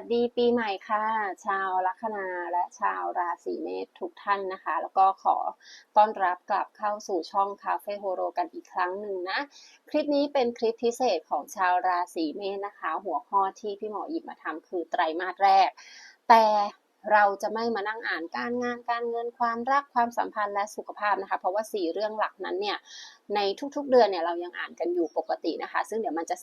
สดีปีใหม่ค่ะ ชาวลัคนาและชาวราศีเมษทุกท่านนะคะ แล้วก็ขอต้อนรับกลับเข้าสู่ช่องคาเฟ่โฮโรกันอีกครั้งหนึ่งนะ คลิปนี้เป็นคลิปพิเศษของชาวราศีเมษนะคะ หัวข้อที่พี่หมอหยิบมาทำคือไตรมาสแรก แต่ เราจะไม่มานั่งอ่านการงานการเงินความรักความสัมพันธ์และสุขภาพนะคะ เพราะว่าสี่เรื่องหลักนั้นเนี่ยในทุกๆเดือนเนี่ยเรายังอ่านกันอยู่ปกตินะคะ ซึ่งเดี๋ยวมันจะ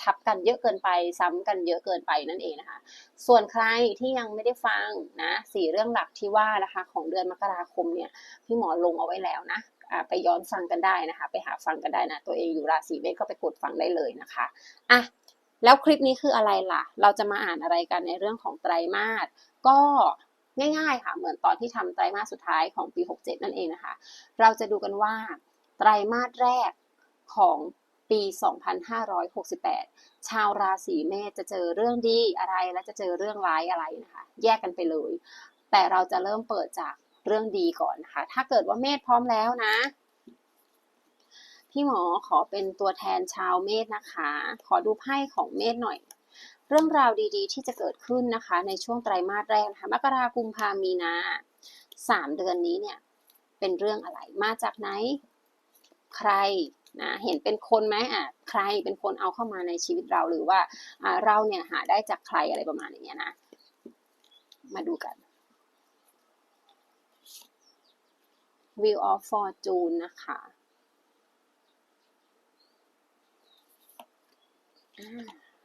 ทับกันเยอะเกินไปซ้ำกันเยอะเกินไปนั่นเองนะคะ ส่วนใครที่ยังไม่ได้ฟังนะสี่เรื่องหลักที่ว่านะคะของเดือนมกราคมเนี่ยพี่หมอลงเอาไว้แล้วนะไปย้อนฟังกันได้นะคะ ไปหาฟังกันได้นะ ตัวเองอยู่ราศีเมษก็ไปกดฟังได้เลยนะคะอะแล้วคลิปนี้คืออะไรล่ะ เราจะมาอ่านอะไรกันในเรื่องของไตรมาส ก็ง่ายๆค่ะ เหมือนตอนที่ทำไตรมาสสุดท้ายของปี 67 นั่นเองนะคะ เราจะดูกันว่าไตรมาสแรกของปี 2568 ชาวราศีเมษจะเจอเรื่องดีอะไรและจะเจอเรื่องร้ายอะไรนะคะ แยกกันไปเลย แต่เราจะเริ่มเปิดจากเรื่องดีก่อนนะคะ ถ้าเกิดว่าเมษพร้อมแล้วนะ พี่หมอขอเป็นตัวแทนชาวเมษนะคะ ขอดูไพ่ของเมษหน่อย เรื่องราวดีๆ ที่จะเกิดขึ้นนะคะ ในช่วงไตรมาสแรกนะคะมกราคมพามีนาสามเดือนนี้เนี่ยเป็นเรื่องอะไรมาจากไหนใครนะเห็นเป็นคนไหมอะใครเป็นคนเอาเข้ามาในชีวิตเราหรือว่าอ่าเราเนี่ยหาได้จากใครอะไรประมาณอย่างเงี้ยนะมาดูกัน Wheel of Fortune นะคะ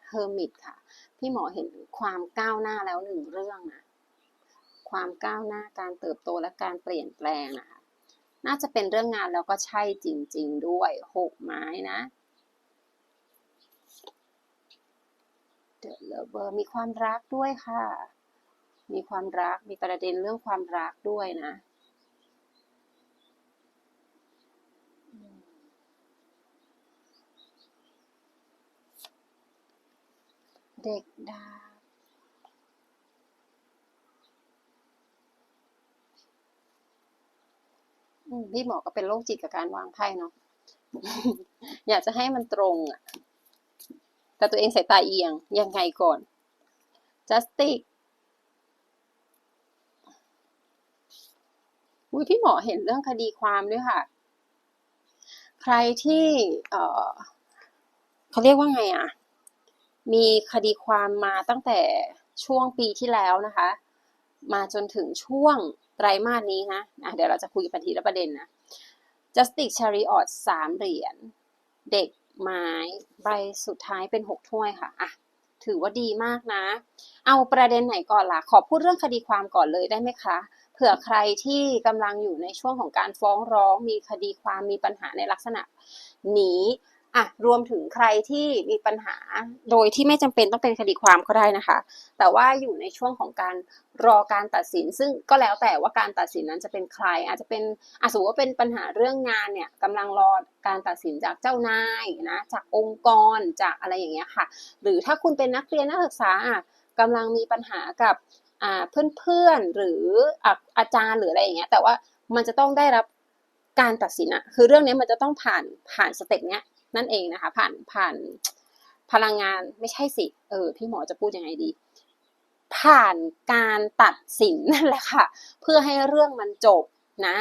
เฮอร์มิตค่ะ พี่หมอเห็นความก้าวหน้าแล้วหนึ่งเรื่องนะความก้าวหน้าการเติบโตและการเปลี่ยนแปลงนะคะน่าจะเป็นเรื่องงานแล้วก็ใช่จริง ๆ ด้วยหกไม้นะ เด e เลเวอร์มีความรักด้วยค่ะ มีความรักมีประเด็นเรื่องความรักด้วยนะ เด็กดาบพี่หมอก็เป็นโรคจิตกับการวางไพ่เนาะ อยากจะให้มันตรงอะแต่ตัวเองสายตาเอียง ยังไงก่อน justic อุ้ยพี่หมอเห็นเรื่องคดีความด้วยค่ะ ใครที่ เออเขาเรียกว่าไงอะ มีคดีความมาตั้งแต่ช่วงปีที่แล้วนะคะ มาจนถึงช่วงไตรมาสนี้นะะเดี๋ยวเราจะคุยกันทีละประเด็นนะ Justice Chariot สามเหรียญ เด็กไม้ใบสุดท้ายเป็นหกถ้วยค่ะอะ ถือว่าดีมากนะ เอาประเด็นไหนก่อนล่ะ ขอพูดเรื่องคดีความก่อนเลยได้ไหมคะ เผื่อใครที่กำลังอยู่ในช่วงของการฟ้องร้อง มีคดีความมีปัญหาในลักษณะนี้ อะรวมถึงใครที่มีปัญหาโดยที่ไม่จำเป็นต้องเป็นคดีความก็ได้นะคะ แต่ว่าอยู่ในช่วงของการรอการตัดสิน ซึ่งก็แล้วแต่ว่าการตัดสินนั้นจะเป็นใคร อาจจะเป็นอาสมมติว่าเป็นปัญหาเรื่องงานเนี่ยกำลังรอการตัดสินจากเจ้านายนะจากองค์กรจากอะไรอย่างเงี้ยค่ะ หรือถ้าคุณเป็นนักเรียนนักศึกษาอะกำลังมีปัญหากับอ่าเพื่อนๆหรืออะอาจารย์หรืออะไรอย่างเงี้ยแต่ว่ามันจะต้องได้รับการตัดสินอะคือเรื่องนี้มันจะต้องผ่านผ่านสเต็ปเนี้ย นั่นเองนะคะ ผ่านผ่านพลังงานไม่ใช่สิ เออ พี่หมอจะพูดยังไงดี ผ่านการตัดสินนั่นแหละค่ะ เพื่อให้เรื่องมันจบนะ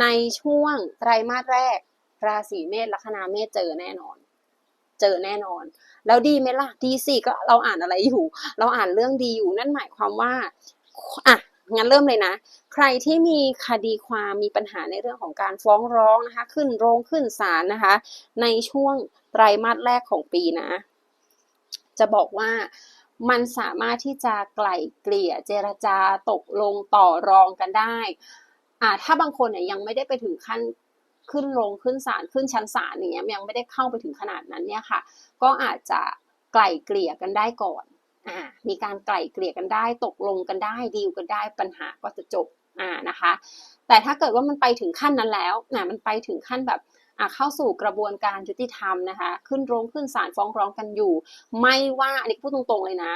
ในช่วงไตรมาสแรก ราศีเมษลัคนาเมษเจอแน่นอน เจอแน่นอน แล้วดีไหมล่ะ ดีสิก็เราอ่านอะไรอยู่ เราอ่านเรื่องดีอยู่นั่นหมายความว่าอะ งั้นเริ่มเลยนะ ใครที่มีคดีความมีปัญหาในเรื่องของการฟ้องร้องนะคะ ขึ้นโรงขึ้นศาลนะคะ ในช่วงไตรมาสแรกของปีนะ จะบอกว่ามันสามารถที่จะไกล่เกลี่ยเจรจาตกลงต่อรองกันได้อ่าถ้าบางคนเนี่ยยังไม่ได้ไปถึงขั้นขึ้นลงขึ้นศาลขึ้นชั้นศาลอย่างเงี้ยยังไม่ได้เข้าไปถึงขนาดนั้นเนี่ยค่ะ ก็อาจจะไกล่เกลี่ยกันได้ก่อน มีการไกล่เกลี่ยกันได้ ตกลงกันได้ดีลกันได้ปัญหาก็จะจบอ่านะคะ แต่ถ้าเกิดว่ามันไปถึงขั้นนั้นแล้วนะมันไปถึงขั้นแบบเข้าสู่กระบวนการยุติธรรมนะคะ ขึ้นโรงขึ้นศาลฟ้องร้องกันอยู่ ไม่ว่าอันนี้พูดตรงๆเลยนะ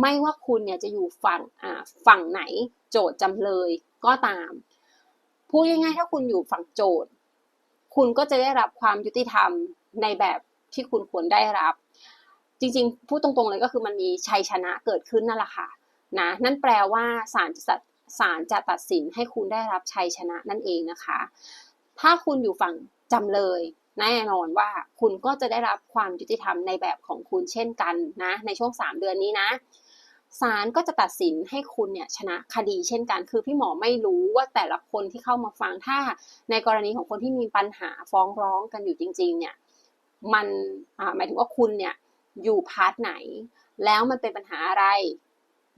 ไม่ว่าคุณเนี่ยจะอยู่ฝั่งฝั่งไหนโจทย์จำเลยก็ตามพูดง่ายๆถ้าคุณอยู่ฝั่งโจทย์ คุณก็จะได้รับความยุติธรรมในแบบที่คุณควรได้รับ จริงๆ พูดตรงๆเลยก็คือมันมีชัยชนะเกิดขึ้นนั่นแหละค่ะนะนั่นแปลว่าศาลจะศาลจะตัดสินให้คุณได้รับชัยชนะนั่นเองนะคะ ถ้าคุณอยู่ฝั่งจำเลยแน่นอนว่าคุณก็จะได้รับความยุติธรรมในแบบของคุณเช่นกันนะในช่วง 3 เดือนนี้นะศาลก็จะตัดสินให้คุณเนี่ยชนะคดีเช่นกัน คือพี่หมอไม่รู้ว่าแต่ละคนที่เข้ามาฟังถ้า ในกรณีของคนที่มีปัญหาฟ้องร้องกันอยู่จริง ๆ เนี่ยมันหมายถึงว่าคุณเนี่ย อยู่พาร์ทไหน แล้วมันเป็นปัญหาอะไร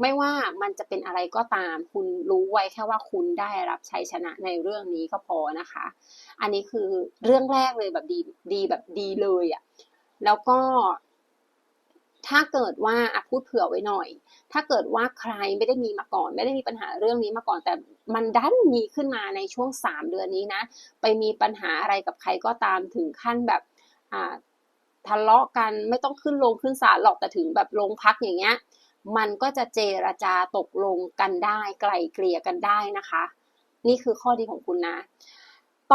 ไม่ว่ามันจะเป็นอะไรก็ตาม คุณรู้ไว้แค่ว่าคุณได้รับชัยชนะในเรื่องนี้ก็พอนะคะ อันนี้คือเรื่องแรกเลยแบบดีดีแบบดีเลยอะ่ะแล้วก็ ถ้าเกิดว่าอะพูดเผื่อไว้หน่อย ถ้าเกิดว่าใครไม่ได้มีมาก่อน ไม่ได้มีปัญหาเรื่องนี้มาก่อนแต่มันดันมีขึ้นมาในช่วงสามเดือนนี้นะ ไปมีปัญหาอะไรกับใครก็ตามถึงขั้นแบบอ่า ทะเลาะกันไม่ต้องขึ้นลงขึ้นศาลหรอกแต่ถึงแบบลงพักอย่างเงี้ย มันก็จะเจรจาตกลงกันได้ ไกลเกลี่ยกันได้นะคะ นี่คือข้อดีของคุณนะ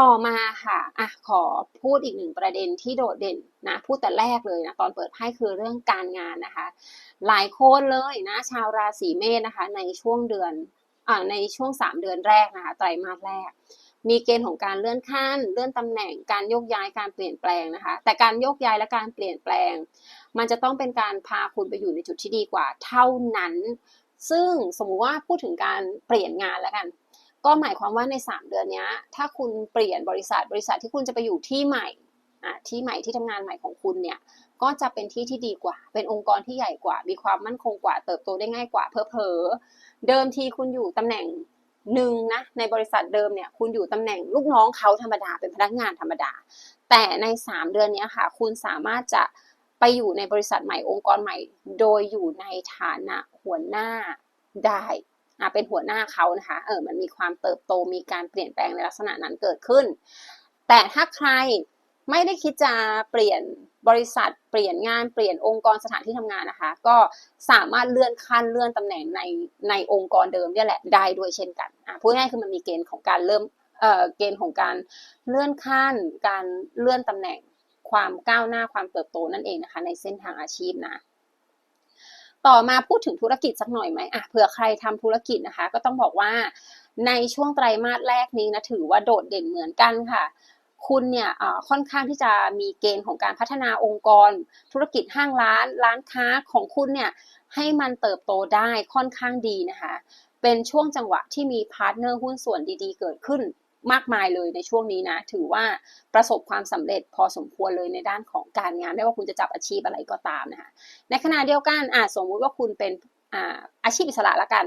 ต่อมาค่ะอะขอพูดอีกหนึ่งประเด็นที่โดดเด่นนะพูดแต่แรกเลยนะตอนเปิดไพ่คือเรื่องการงานนะคะ หลายคนเลยนะ ชาวราศีเมษนะคะ ในช่วงเดือนอ่าในช่วง 3 เดือนแรกนะคะไตรมาสแรก มีเกณฑ์ของการเลื่อนขั้น เลื่อนตำแหน่งการโยกย้ายการเปลี่ยนแปลงนะคะ แต่การโยกย้ายและการเปลี่ยนแปลง มันจะต้องเป็นการพาคุณไปอยู่ในจุดที่ดีกว่า เท่านั้น ซึ่งสมมุติว่าพูดถึงการเปลี่ยนงานแล้วกัน ก็หมายความว่าใน 3 เดือนนี้ถ้าคุณเปลี่ยนบริษัทบริษัทที่คุณจะไปอยู่ที่ใหม่ที่ใหม่ที่ทำงานใหม่ของคุณเนี่ยก็จะเป็นที่ที่ดีกว่า เป็นองค์กรที่ใหญ่กว่า มีความมั่นคงกว่า เติบโตได้ง่ายกว่าเพอๆเดิมทีคุณอยู่ตำแหน่ง หนึ่งนะในบริษัทเดิมเนี่ยคุณอยู่ตำแหน่งลูกน้องเขาธรรมดาเป็นพนักงานธรรมดา แต่ใน 3 เดือนนี้ค่ะ คุณสามารถจะไปอยู่ในบริษัทใหม่องค์กรใหม่ โดยอยู่ในฐานะหัวหน้าได้อ่าเป็นหัวหน้าเขานะคะเออมันมีความเติบโตมีการเปลี่ยนแปลงในลักษณะนั้นเกิดขึ้น แต่ถ้าใครไม่ได้คิดจะเปลี่ยน บริษัทเปลี่ยนงานเปลี่ยนองค์กรสถานที่ทำงานนะคะ ก็สามารถเลื่อนขั้นเลื่อนตำแหน่งในในองค์กรเดิมนี่แหละได้ด้วยเช่นกันอะพูดง่ายคือมันมีเกณฑ์ของการเริ่มเอ่อเกณฑ์ของการเลื่อนขั้น การเลื่อนตำแหน่งความก้าวหน้าความเติบโตนั่นเองนะคะ ในเส้นทางอาชีพนะต่อมาพูดถึงธุรกิจสักหน่อยไหมอะเผื่อใครทำธุรกิจนะคะ ก็ต้องบอกว่าในช่วงไตรมาสแรกนี้นะถือว่าโดดเด่นเหมือนกันค่ะ คุณเนี่ยค่อนข้างที่จะมีเกณฑ์ของการพัฒนาองค์กร ธุรกิจห้างร้าน ร้านค้าของคุณเนี่ยให้มันเติบโตได้ค่อนข้างดีนะคะ เป็นช่วงจังหวะที่มีพาร์ทเนอร์หุ้นส่วนดีๆ เกิดขึ้นมากมายเลยในช่วงนี้นะ ถือว่าประสบความสำเร็จพอสมควรเลยในด้านของการงานไม่ว่าคุณจะจับอาชีพอะไรก็ตามนะคะ ในขณะเดียวกันอาสมมุติว่าคุณเป็นอาอาชีพอิสระละกัน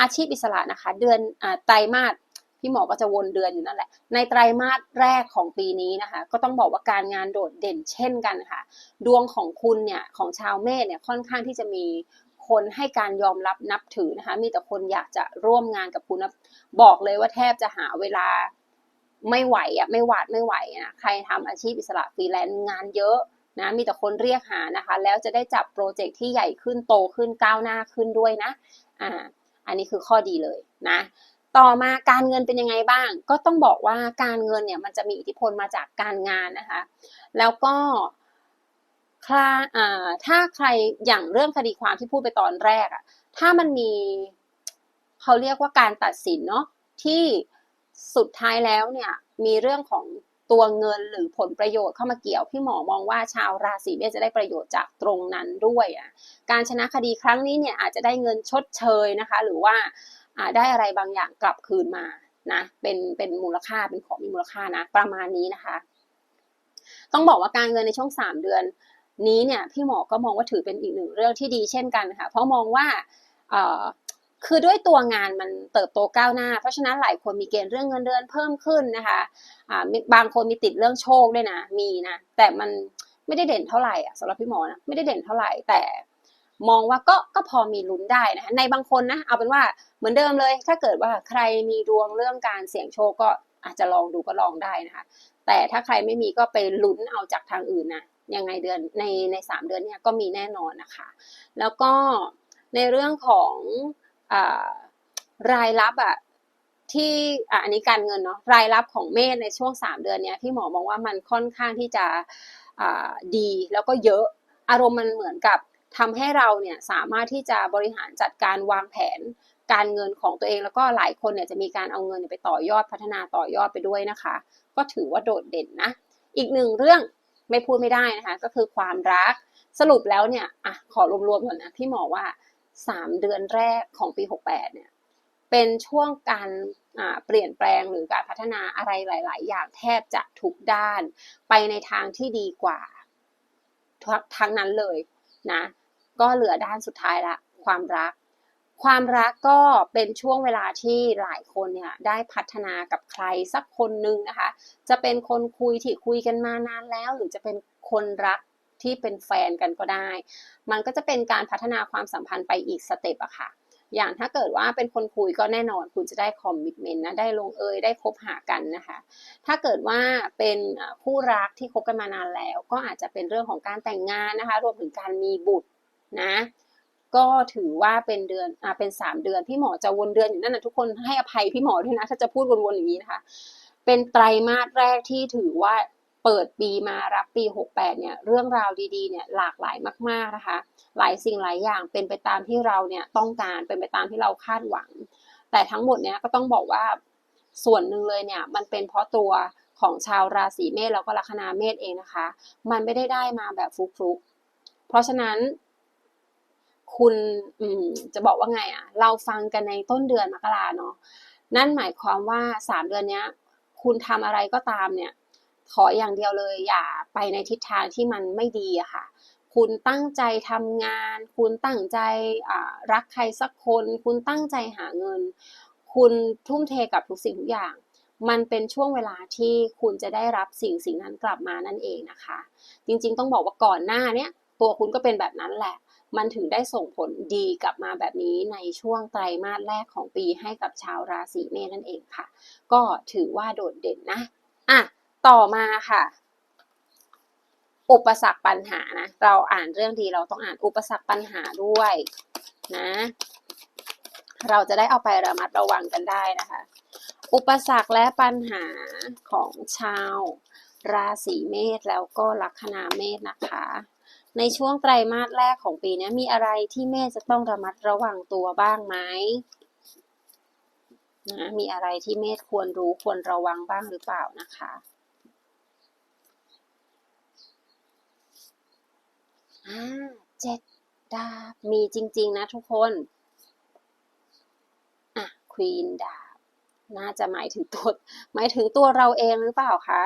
อาชีพอิสระนะคะ เดือนไตรมาส พี่หมอก็จะวนเดือนอยู่นั่นแหละ ในไตรมาสแรกของปีนี้นะคะ ก็ต้องบอกว่าการงานโดดเด่นเช่นกันค่ะ ดวงของคุณเนี่ยของชาวเมษเนี่ยค่อนข้างที่จะมีคนให้การยอมรับนับถือนะคะ มีแต่คนอยากจะร่วมงานกับคุณนะบอกเลยว่าแทบจะหาเวลาไม่ไหวอะไม่หวาดไม่ไหวนะใครทำอาชีพอิสระฟรีแลนซ์งานเยอะนะมีแต่คนเรียกหานะคะ แล้วจะได้จับโปรเจกต์ที่ใหญ่ขึ้นโตขึ้นก้าวหน้าขึ้นด้วยนะอ่าอันนี้คือข้อดีเลยนะ ต่อมาการเงินเป็นยังไงบ้าง ก็ต้องบอกว่าการเงินเนี่ยมันจะมีอิทธิพลมาจากการงานนะคะ แล้วก็คลาถ้าใครอย่างเรื่องคดีความที่พูดไปตอนแรกอะถ้ามันมีเขาเรียกว่าการตัดสินเนาะที่สุดท้ายแล้วเนี่ยมีเรื่องของตัวเงินหรือผลประโยชน์เข้ามาเกี่ยว พี่หมอมองว่าชาวราศีเมษจะได้ประโยชน์จากตรงนั้นด้วยอะการชนะคดีครั้งนี้เนี่ยอาจจะได้เงินชดเชยนะคะ หรือว่า ได้อะไรบางอย่างกลับคืนมานะเป็นเป็นมูลค่าเป็นของมีมูลค่านะ ประมาณนี้นะคะ ต้องบอกว่าการเงินในช่วงสามเดือน นี้เนี่ยพี่หมอก็มองว่าถือเป็นอีกหนึ่งเรื่องที่ดีเช่นกันค่ะ เพราะมองว่าคือด้วยตัวงานมันเติบโตก้าวหน้า เพราะฉะนั้นหลายคนมีเกณฑ์เรื่องเงินเดือนเพิ่มขึ้นนะคะะบางคนมีติดเรื่องโชคด้วยนะ มีนะ แต่มันไม่ได้เด่นเท่าไหร่สำหรับพี่หมอนะไม่ได้เด่นเท่าไหร่แต่ มองว่าก็ก็พอมีลุ้นได้นะคะในบางคนนะเอาเป็นว่าเหมือนเดิมเลย ถ้าเกิดว่าใครมีดวงเรื่องการเสี่ยงโชคก็อาจจะลองดูก็ลองได้นะคะ แต่ถ้าใครไม่มีก็ไปลุ้นเอาจากทางอื่นนะยังไงเดือนในในสามเดือนเนี้ยก็มีแน่นอนนะคะ แล้วก็ในเรื่องของอรายรับอะที่อันนี้การเงินเนาะรายรับของเมษในช่วงสามเดือนเนี้ยที่หมอมองว่ามันค่อนข้างที่จะดีแล้วก็เยอะอารมณ์มันเหมือนกับ ทำให้เราเนี่ยสามารถที่จะบริหารจัดการวางแผนการเงินของตัวเองแล้วก็หลายคนเนี่ยจะมีการเอาเงินเนี่ยไปต่อยอดพัฒนาต่อยอดไปด้วยนะคะ ก็ถือว่าโดดเด่นนะ อีกหนึ่งเรื่องไม่พูดไม่ได้นะคะ ก็คือความรักสรุปแล้วเนี่ยอะขอรวมๆก่อนนะพี่หมอว่าสามเดือนแรกของปีหกแปดเนี่ยเป็นช่วงการเปลี่ยนแปลงหรือการพัฒนาอะไรหลาย ๆ อย่างแทบจะทุกด้าน ไปในทางที่ดีกว่าทั้งนั้นเลยนะ ก็เหลือด้านสุดท้ายละความรัก ความรักก็เป็นช่วงเวลาที่หลายคนเนี่ยได้พัฒนากับใครสักคนนึงนะคะ จะเป็นคนคุยที่คุยกันมานานแล้ว หรือจะเป็นคนรักที่เป็นแฟนกันก็ได้ มันก็จะเป็นการพัฒนาความสัมพันธ์ไปอีกสเต็ปอะค่ะ อย่างถ้าเกิดว่าเป็นคนคุยก็แน่นอนคุณจะได้คอมมิชเมนต์นะ ได้ลงเอย ได้คบหากันนะคะ ถ้าเกิดว่าเป็นคู่รักที่คบกันมานานแล้ว ก็อาจจะเป็นเรื่องของการแต่งงานนะคะ รวมถึงการมีบุตร นะ ก็ถือว่าเป็นเดือนอ่าเป็นสามเดือนพี่หมอจะวนเดือนอยู่นั่นนะทุกคนให้อภัยพี่หมอด้วยนะถ้าจะพูดวนๆอย่างนี้นะคะ เป็นไตรมาสแรกที่ถือว่าเปิดปีมารับปี 68 เนี่ยเรื่องราวดีๆ เนี่ยหลากหลายมากๆนะคะ หลายสิ่งหลายอย่างเป็นไปตามที่เราเนี่ยต้องการเป็นไปตามที่เราคาดหวัง แต่ทั้งหมดเนี่ยก็ต้องบอกว่าส่วนหนึ่งเลยเนี่ยมันเป็นเพราะตัวของชาวราศีเมษแล้วก็ลัคนาเมษเองนะคะ มันไม่ได้ได้มาแบบฟลุกๆ เพราะฉะนั้น คุณจะบอกว่าไงอะ่ะ เราฟังกันในต้นเดือนมกราเนาะนั่นหมายความว่าสามเดือนนี้คุณทำอะไรก็ตามเนี่ย ขออย่างเดียวเลยอย่าไปในทิศทางที่มันไม่ดีอะค่ะ คุณตั้งใจทำงาน คุณตั้งใจรักใครสักคน คุณตั้งใจหาเงิน คุณทุ่มเทกับทุกสิ่งทุกอย่าง มันเป็นช่วงเวลาที่คุณจะได้รับสิ่งสิ่งนั้นกลับมานั่นเองนะคะ จริงๆต้องบอกว่าก่อนหน้าเนี้ยตัวคุณก็เป็นแบบนั้นแหละ มันถึงได้ส่งผลดีกลับมาแบบนี้ในช่วงไตรมาสแรกของปีให้กับชาวราศีเมษนั่นเองค่ะ ก็ถือว่าโดดเด่นนะอะต่อมาค่ะอุปสรรคปัญหานะ เราอ่านเรื่องดีเราต้องอ่านอุปสรรคปัญหาด้วยนะ เราจะได้เอาไประมัดระวังกันได้นะคะ อุปสรรคและปัญหาของชาวราศีเมษแล้วก็ลัคนาเมษนะคะ ในช่วงไตรมาสแรกของปีนี้มีอะไรที่เมษจะต้องระมัดระวังตัวบ้างไหมนะมีอะไรที่เมษควรรู้ควรระวังบ้างหรือเปล่านะคะ อ่าเจ็ดดาบมีจริง ๆ นะทุกคน อะควีนดาบน่าจะหมายถึงตัวหมายถึงตัวเราเองหรือเปล่าคะ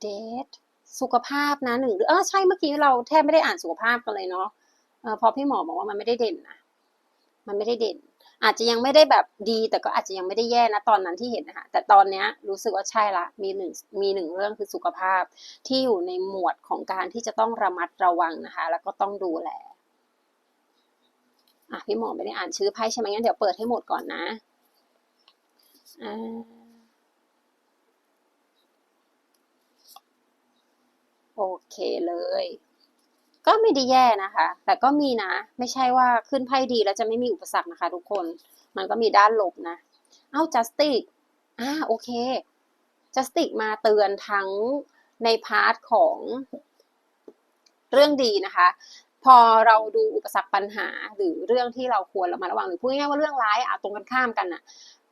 เดท สุขภาพนะหนึ่งหรือเออใช่เมื่อกี้เราแทบไม่ได้อ่านสุขภาพกันเลยเนาะเออพอพี่หมอบอกว่ามันไม่ได้เด่นนะมันไม่ได้เด่น อาจจะยังไม่ได้แบบดีแต่ก็อาจจะยังไม่ได้แย่นะตอนนั้นที่เห็นนะคะแต่ตอนนี้รู้สึกว่าใช่ละมีหนึ่งมีหนึ่งเรื่องคือสุขภาพที่อยู่ในหมวดของการที่จะต้องระมัดระวังนะคะ แล้วก็ต้องดูแลอะพี่หมอไม่ได้อ่านชื่อไพ่ใช่ไหมงั้นเดี๋ยวเปิดให้หมดก่อนนะอ่า โอเคเลย ก็ไม่ได้แย่นะคะ แต่ก็มีนะ ไม่ใช่ว่าขึ้นไพ่ดีแล้วจะไม่มีอุปสรรคนะคะ ทุกคน มันก็มีด้านลบนะ เอ้าจัสติกอ่าโอเคจัสติกมาเตือนทั้งในพาร์ทของเรื่องดีนะคะ พอเราดูอุปสรรคปัญหาหรือเรื่องที่เราควรระมัดระวังหรือพูดง่ายๆว่าเรื่องร้ายอะตรงกันข้ามกันน่ะ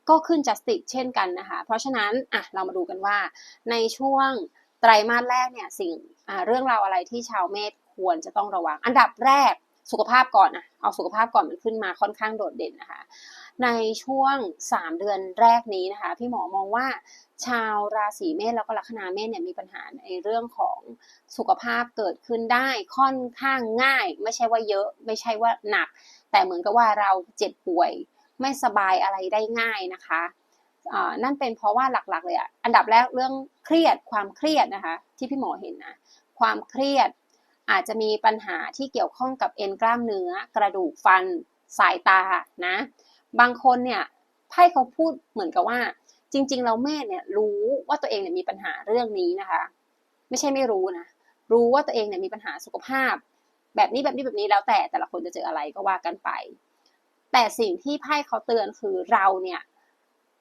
ก็ขึ้นจัสติกเช่นกันนะคะ เพราะฉะนั้นอะเรามาดูกันว่าในช่วง ไตรมาสแรกเนี่ยสิ่งเรื่องราวอะไรที่ชาวเมษควรจะต้องระวัง อันดับแรกสุขภาพก่อนนะเอาสุขภาพก่อนมันขึ้นมาค่อนข้างโดดเด่นนะคะ ในช่วง 3 เดือนแรกนี้นะคะ พี่หมอมองว่าชาวราศีเมษแล้วก็ลัคนาเมษเนี่ยมีปัญหาในเรื่องของสุขภาพเกิดขึ้นได้ค่อนข้างง่าย ไม่ใช่ว่าเยอะไม่ใช่ว่าหนัก แต่เหมือนกับว่าเราเจ็บป่วยไม่สบายอะไรได้ง่ายนะคะ นั่นเป็นเพราะว่าหลักๆเลยอะอันดับแรกเรื่องเครียดความเครียดนะคะที่พี่หมอเห็นนะความเครียดอาจจะมีปัญหาที่เกี่ยวข้องกับเอ็นกล้ามเนื้อ กระดูกฟันสายตานะบางคนเนี่ยไพ่เขาพูดเหมือนกับว่า จริง ๆ เราแม่เนี่ยรู้ว่าตัวเองเนี่ยมีปัญหาเรื่องนี้นะคะ ไม่ใช่ไม่รู้นะรู้ว่าตัวเองเนี่ยมีปัญหาสุขภาพ แบบนี้แบบนี้แบบนี้แล้วแต่แต่ละคนจะเจออะไรก็ว่ากันไป แต่สิ่งที่ไพ่เขาเตือนคือเราเนี่ย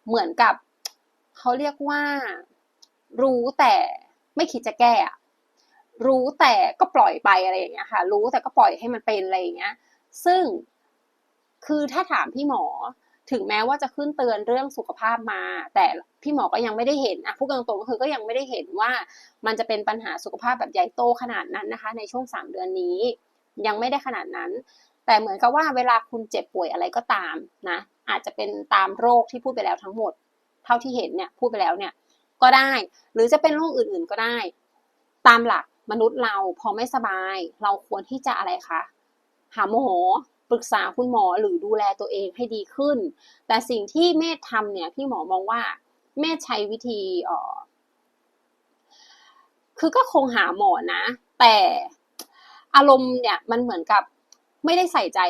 เหมือนกับเขาเรียกว่า รู้แต่ไม่คิดจะแก้รู้แต่ก็ปล่อยไปอะไรอย่างเงี้ยค่ะ รู้แต่ก็ปล่อยให้มันเป็นอะไรอย่างเงี้ย ซึ่งคือถ้าถามพี่หมอถึงแม้ว่าจะขึ้นเตือนเรื่องสุขภาพมา แต่พี่หมอก็ยังไม่ได้เห็นอะพูดตรงก็คือก็ยังไม่ได้เห็นว่ามันจะเป็นปัญหาสุขภาพแบบใหญ่โตขนาดนั้นนะคะ ในช่วงสามเดือนนี้ ยังไม่ได้ขนาดนั้น แต่เหมือนกับว่าเวลาคุณเจ็บป่วยอะไรก็ตามนะ อาจจะเป็นตามโรคที่พูดไปแล้วทั้งหมด เท่าที่เห็นเนี่ยพูดไปแล้วเนี่ยก็ได้ หรือจะเป็นโรคอื่นๆก็ได้ ตามหลักมนุษย์เราพอไม่สบาย เราควรที่จะอะไรคะหาหมอปรึกษาคุณหมอหรือดูแลตัวเองให้ดีขึ้น แต่สิ่งที่เมธทำเนี่ยพี่หมอมองว่าเมธใช้วิธีเออคือก็คงหาหมอนะ แต่อารมณ์เนี่ยมันเหมือนกับไม่ได้ใส่ใจ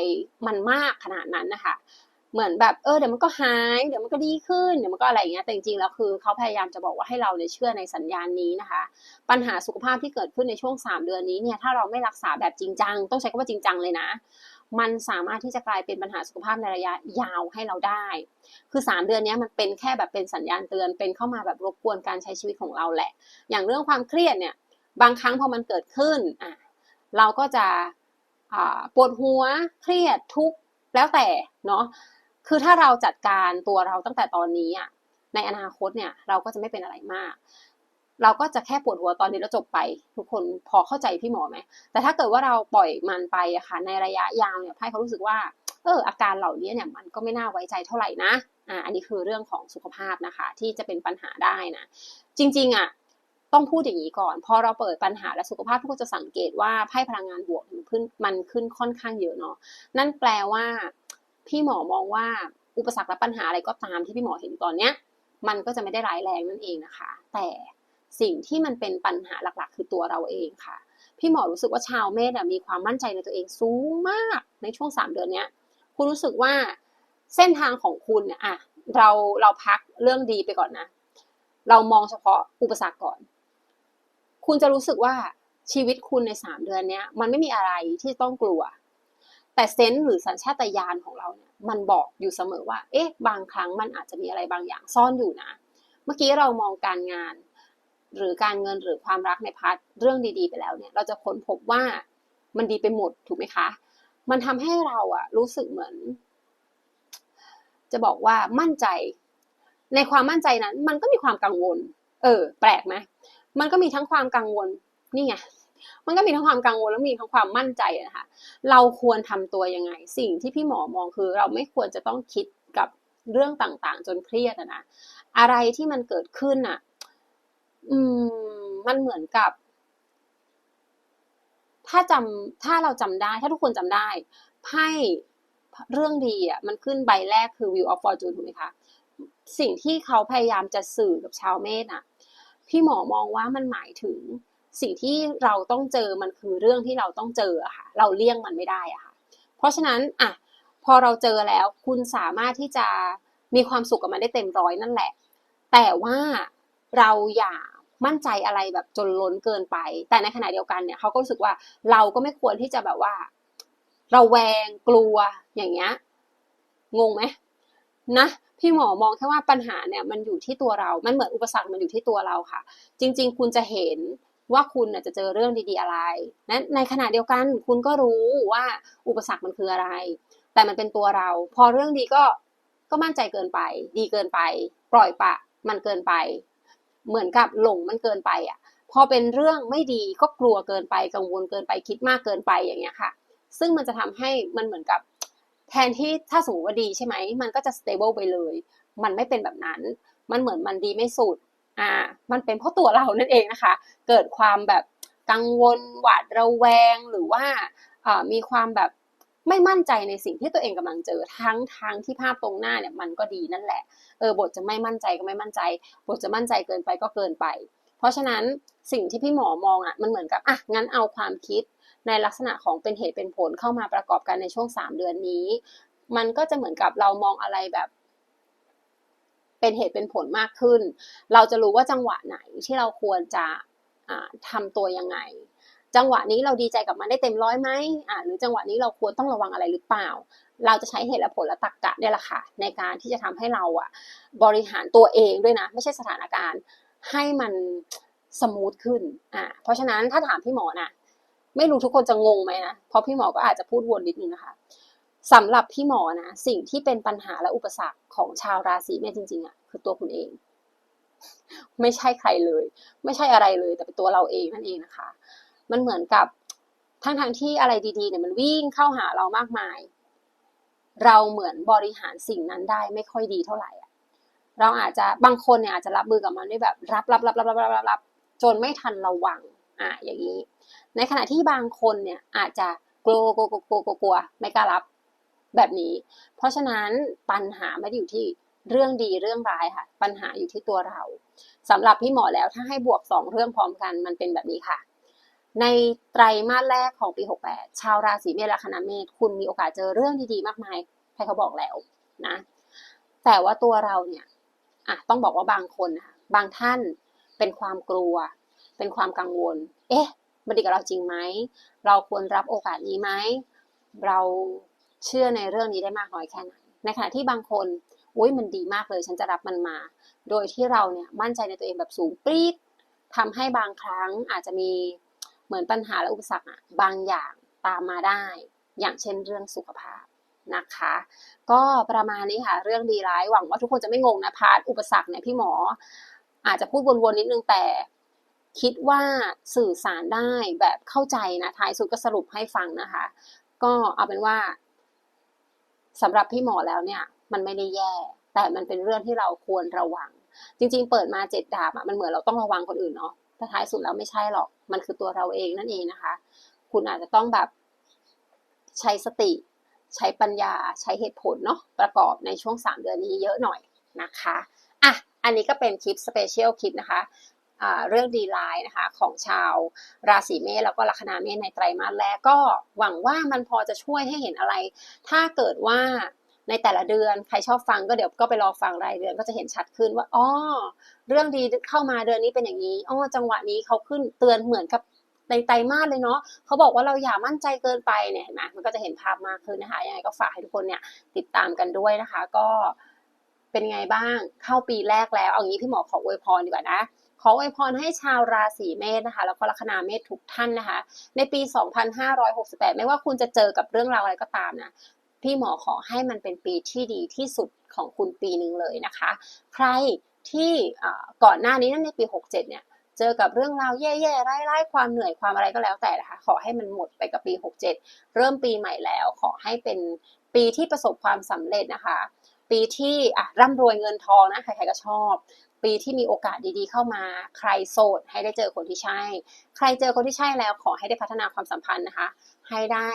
มันมากขนาดนั้นนะคะ เหมือนแบบเออเดี๋ยวมันก็หายเดี๋ยวมันก็ดีขึ้นเดี๋ยวมันก็อะไรอย่างเงี้ยแต่จริงๆแล้วคือเขาพยายามจะบอกว่าให้เราเนี่ยเชื่อในสัญญาณนี้นะคะ ปัญหาสุขภาพที่เกิดขึ้นในช่วงสามเดือนนี้เนี่ยถ้าเราไม่รักษาแบบจริงจังต้องใช้คำว่าจริงจังเลยนะ มันสามารถที่จะกลายเป็นปัญหาสุขภาพในระยะยาวให้เราได้ คือสามเดือนนี้มันเป็นแค่แบบเป็นสัญญาณเตือนเป็นเข้ามาแบบรบกวนการใช้ชีวิตของเราแหละ อย่างเรื่องความเครียดเนี่ยบางครั้งพอมันเกิดขึ้นอะเราก็จะปวดหัวเครียดทุกข์แล้วแต่เนาะ คือถ้าเราจัดการตัวเราตั้งแต่ตอนนี้อะในอนาคตเนี่ยเราก็จะไม่เป็นอะไรมาก เราก็จะแค่ปวดหัวตอนนี้แล้วจบไป ทุกคนพอเข้าใจพี่หมอไหมแต่ถ้าเกิดว่าเราปล่อยมันไปอะค่ะในระยะยาวเนี่ยไพ่เขารู้สึกว่าเอออาการเหล่านี้เนี่ยมันก็ไม่น่าไว้ใจเท่าไหร่นะอ่าอันนี้คือเรื่องของสุขภาพนะคะ ที่จะเป็นปัญหาได้นะ จริง ๆอะต้องพูดอย่างนี้ก่อน พอเราเปิดปัญหาและสุขภาพทุกคนจะสังเกตว่าไพ่พลังงานบวกมันขึ้นมันขึ้นค่อนข้างเยอะเนาะนั่นแปลว่า พี่หมอมองว่าอุปสรรคและปัญหาอะไรก็ตามที่พี่หมอเห็นตอนเนี้ย มันก็จะไม่ได้ร้ายแรงนั่นเองนะคะ แต่สิ่งที่มันเป็นปัญหาหลักๆ คือตัวเราเองค่ะ พี่หมอรู้สึกว่าชาวเมษมีความมั่นใจในตัวเองสูงมากในช่วงสามเดือนเนี้ย คุณรู้สึกว่าเส้นทางของคุณเนี่ยอะเราเราพักเรื่องดีไปก่อนนะ เรามองเฉพาะอุปสรรคก่อน คุณจะรู้สึกว่าชีวิตคุณในสามเดือนเนี้ย มันไม่มีอะไรที่ต้องกลัว แต่เซนส์หรือสัญชาตญาณของเราเนี่ยมันบอกอยู่เสมอว่า เอ๊ะ บางครั้งมันอาจจะมีอะไรบางอย่างซ่อนอยู่นะ เมื่อกี้เรามองการงาน หรือการเงินหรือความรักในพาร์ทเรื่องดีๆ ไปแล้วเนี่ย เราจะค้นพบว่ามันดีไปหมดถูกไหมคะ มันทำให้เราอะรู้สึกเหมือน จะบอกว่ามั่นใจ ในความมั่นใจนั้น มันก็มีความกังวล เออ แปลกไหมมันก็มีทั้งความกังวล นี่ไง มันก็มีทั้งความกังวลแล้วมีทั้งความมั่นใจนะคะ เราควรทำตัวยังไง สิ่งที่พี่หมอมองคือ เราไม่ควรจะต้องคิดกับเรื่องต่างๆ จนเครียดนะ อะไรที่มันเกิดขึ้นอะ อืม มันเหมือนกับ ถ้าจำถ้าเราจำได้ ถ้าทุกคนจำได้ไพ่เรื่องดีอะ มันขึ้นใบแรกคือ View of Fortune ถูกไหมคะ สิ่งที่เขาพยายามจะสื่อกับชาวเมษอะ พี่หมอมองว่ามันหมายถึง สิ่งที่เราต้องเจอมันคือเรื่องที่เราต้องเจอค่ะ เราเลี่ยงมันไม่ได้อะค่ะ เพราะฉะนั้นอะพอเราเจอแล้วคุณสามารถที่จะมีความสุขกับมันได้เต็มร้อยนั่นแหละ แต่ว่าเราอย่ามั่นใจอะไรแบบจนล้นเกินไป แต่ในขณะเดียวกันเนี่ยเขาก็รู้สึกว่าเราก็ไม่ควรที่จะแบบว่า เราแวงกลัวอย่างเงี้ยงงไหมนะพี่หมอมองแค่ว่าปัญหาเนี่ยมันอยู่ที่ตัวเรา มันเหมือนอุปสรรคมันอยู่ที่ตัวเราค่ะ จริง ๆ คุณจะเห็น ว่าคุณจะเจอเรื่องดีๆอะไรนะในขณะเดียวกันคุณก็รู้ว่าอุปสรรคมันคืออะไร แต่มันเป็นตัวเรา พอเรื่องดีก็ก็มั่นใจเกินไป ดีเกินไป ปล่อยปะ มันเกินไป เหมือนกับหลงมันเกินไปอะ พอเป็นเรื่องไม่ดีก็กลัวเกินไป กังวลเกินไป คิดมากเกินไปอย่างเงี้ยค่ะ ซึ่งมันจะทำให้มันเหมือนกับแทนที่ถ้าสมมติว่าดีใช่ไหม มันก็จะ stable ไปเลย มันไม่เป็นแบบนั้น มันเหมือนมันดีไม่สุด อ่ามันเป็นเพราะตัวเรานั่นเองนะคะ เกิดความแบบกังวลหวาดระแวงหรือว่ามีความแบบไม่มั่นใจในสิ่งที่ตัวเองกำลังเจอทั้งทางที่ภาพตรงหน้าเนี่ยมันก็ดีนั่นแหละเออบทจะไม่มั่นใจก็ไม่มั่นใจ บทจะมั่นใจเกินไปก็เกินไป เพราะฉะนั้นสิ่งที่พี่หมอมองอะมันเหมือนกับอะงั้นเอาความคิดในลักษณะของเป็นเหตุเป็นผลเข้ามาประกอบกันในช่วงสามเดือนนี้ มันก็จะเหมือนกับเรามองอะไรแบบ เป็นเหตุเป็นผลมากขึ้น เราจะรู้ว่าจังหวะไหนที่เราควรจะทำตัวยังไง จังหวะนี้เราดีใจกับมันได้เต็มร้อยไหมหรือจังหวะนี้เราควรต้องระวังอะไรหรือเปล่า เราจะใช้เหตุและผลและตรรกะเนี่ยแหละค่ะ ในการที่จะทำให้เราอะบริหารตัวเองด้วยนะ ไม่ใช่สถานการณ์ให้มันสมูทขึ้นอ่าเพราะฉะนั้นถ้าถามพี่หมอนะไม่รู้ทุกคนจะงงไหมนะเพราะพี่หมอก็อาจจะพูดวนนิดนึงนะคะ สำหรับพี่หมอนะ สิ่งที่เป็นปัญหาและอุปสรรคของชาวราศีเมษจริงๆอะ่ะคือตัวคุณเอง ไม่ใช่ใครเลย ไม่ใช่อะไรเลย แต่เป็นตัวเราเองนั่นเองนะคะ มันเหมือนกับทั้งทางที่อะไรดีๆเนี่ยมันวิ่งเข้าหาเรามากมาย เราเหมือนบริหารสิ่งนั้นได้ไม่ค่อยดีเท่าไหร่เราอาจจะบางคนเนี่ยอาจจะรับมือกับมันด้วยแบบรับรับรับรับรับรับรับจนไม่ทันระวังอะอย่างนี้ ในขณะที่บางคนเนี่ยอาจจะกลัวกลัวกลัวกลัวกลัวไม่กล้ารับ แบบนี้ เพราะฉะนั้นปัญหาไม่ได้อยู่ที่เรื่องดีเรื่องร้ายค่ะ ปัญหาอยู่ที่ตัวเราสำหรับพี่หมอแล้วถ้าให้บวกสองเรื่องพร้อมกันมันเป็นแบบนี้ค่ะ ในไตรมาสแรกของปี 68 ชาวราศีเมษละคณะเมษคุณมีโอกาสเจอเรื่องดีๆมากมายใครเขาบอกแล้วนะ แต่ว่าตัวเราเนี่ยอะต้องบอกว่าบางคนนะคะบางท่านเป็นความกลัว เป็นความกังวล เอ๊ะ มันดีกับเราจริงไหม เราควรรับโอกาสนี้ไหม เรา เชื่อในเรื่องนี้ได้มากน้อยแค่ไหนในขณะที่บางคนอุ้ยมันดีมากเลย ฉันจะรับมันมา โดยที่เราเนี่ยมั่นใจในตัวเองแบบสูงปรี๊ดทำให้บางครั้งอาจจะมีเหมือนปัญหาและอุปสรรคอะบางอย่างตามมาได้ อย่างเช่นเรื่องสุขภาพนะคะ ก็ประมาณนี้ค่ะ เรื่องดีร้ายหวังว่าทุกคนจะไม่งงนะพาร์ทอุปสรรคเนี่ยพี่หมอ อาจจะพูดวนๆนิดนึงแต่คิดว่าสื่อสารได้แบบเข้าใจนะท้ายสุดก็สรุปให้ฟังนะคะ ก็เอาเป็นว่า สำหรับพี่หมอแล้วเนี่ย มันไม่ได้แย่ แต่มันเป็นเรื่องที่เราควรระวัง จริง ๆ เปิดมาเจ็ดดาบอะมันเหมือนเราต้องระวังคนอื่นเนาะแต่ท้ายสุดแล้วไม่ใช่หรอก มันคือตัวเราเองนั่นเองนะคะ คุณอาจจะต้องแบบใช้สติ ใช้ปัญญา ใช้เหตุผลเนาะประกอบในช่วง 3 เดือนนี้เยอะหน่อยนะคะ อะ อันนี้ก็เป็นคลิปสเปเชียลคลิปนะคะ เรื่องดีไลน์นะคะของชาวราศีเมษแล้วก็ลัคนาเมษในไตรมาสแรกก็หวังว่ามันพอจะช่วยให้เห็นอะไร ถ้าเกิดว่าในแต่ละเดือนใครชอบฟังก็เดี๋ยวก็ไปรอฟังรายเดือนก็จะเห็นชัดขึ้นว่าอ๋อเรื่องดีเข้ามาเดือนนี้เป็นอย่างนี้อ๋อจังหวะนี้เขาขึ้นเตือนเหมือนกับในไตรมาสเลยเนาะเขาบอกว่าเราอย่ามั่นใจเกินไปเนี่ยเห็นไหมมันก็จะเห็นภาพมากขึ้นนะคะยังไงก็ฝากให้ทุกคนเนี่ยติดตามกันด้วยนะคะ ก็เป็นไงบ้างเข้าปีแรกแล้วเอางี้พี่หมอขออวยพรดีกว่านะ ขออวยพรให้ชาวราศีเมษนะคะ แล้วก็ลัคนาเมษทุกท่านนะคะ ในปี 2568 ไม่ว่าคุณจะเจอกับเรื่องราวอะไรก็ตามนะพี่หมอขอให้มันเป็นปีที่ดีที่สุดของคุณปีหนึ่งเลยนะคะ ใครที่ก่อนหน้านี้นั่นในปี 67 เนี่ยเจอกับเรื่องราวแย่ๆ ไร้ๆ ความเหนื่อยความอะไรก็แล้วแต่นะคะ ขอให้มันหมดไปกับปี 67 เริ่มปีใหม่แล้ว ขอให้เป็นปีที่ประสบความสำเร็จนะคะ ปีที่อะร่ำรวยเงินทองนะ ใครๆก็ชอบ ปีที่มีโอกาสดีๆ เข้ามา ใครโสดให้ได้เจอคนที่ใช่ ใครเจอคนที่ใช่แล้วขอให้ได้พัฒนาความสัมพันธ์นะคะ ให้ได้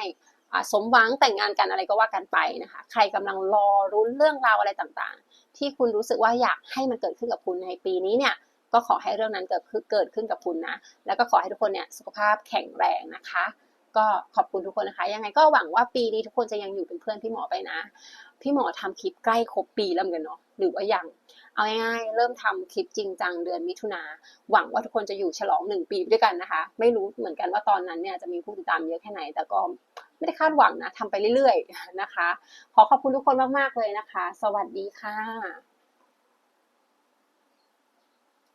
สมหวังแต่งงานกันอะไรก็ว่ากันไปนะคะ ใครกำลังรอรุ้นเรื่องราวอะไรต่างๆ ที่คุณรู้สึกว่าอยากให้มันเกิดขึ้นกับคุณในปีนี้เนี่ยก็ขอให้เรื่องนั้นเกิดขึ้นเกิดขึ้นกับคุณนะ แล้วก็ขอให้ทุกคนเนี่ยสุขภาพแข็งแรงนะคะ ก็ขอบคุณทุกคนนะคะ ยังไงก็หวังว่าปีนี้ทุกคนจะยังอยู่เป็นเพื่อนพี่หมอไปนะ พี่หมอทำคลิปใกล้ครบปีแล้วเหมือนกันเนาะ หรือว่ายังเอาง่ายๆ เริ่มทำคลิปจริงจังเดือนมิถุนาหวังว่าทุกคนจะอยู่ฉลองหนึ่งปีด้วยกันนะคะ ไม่รู้เหมือนกันว่าตอนนั้นเนี่ยจะมีผู้ติดตามเยอะแค่ไหน แต่ก็ไม่ได้คาดหวังนะทำไปเรื่อยๆนะคะ ขอขอบคุณทุกคนมากๆเลยนะคะ สวัสดีค่ะ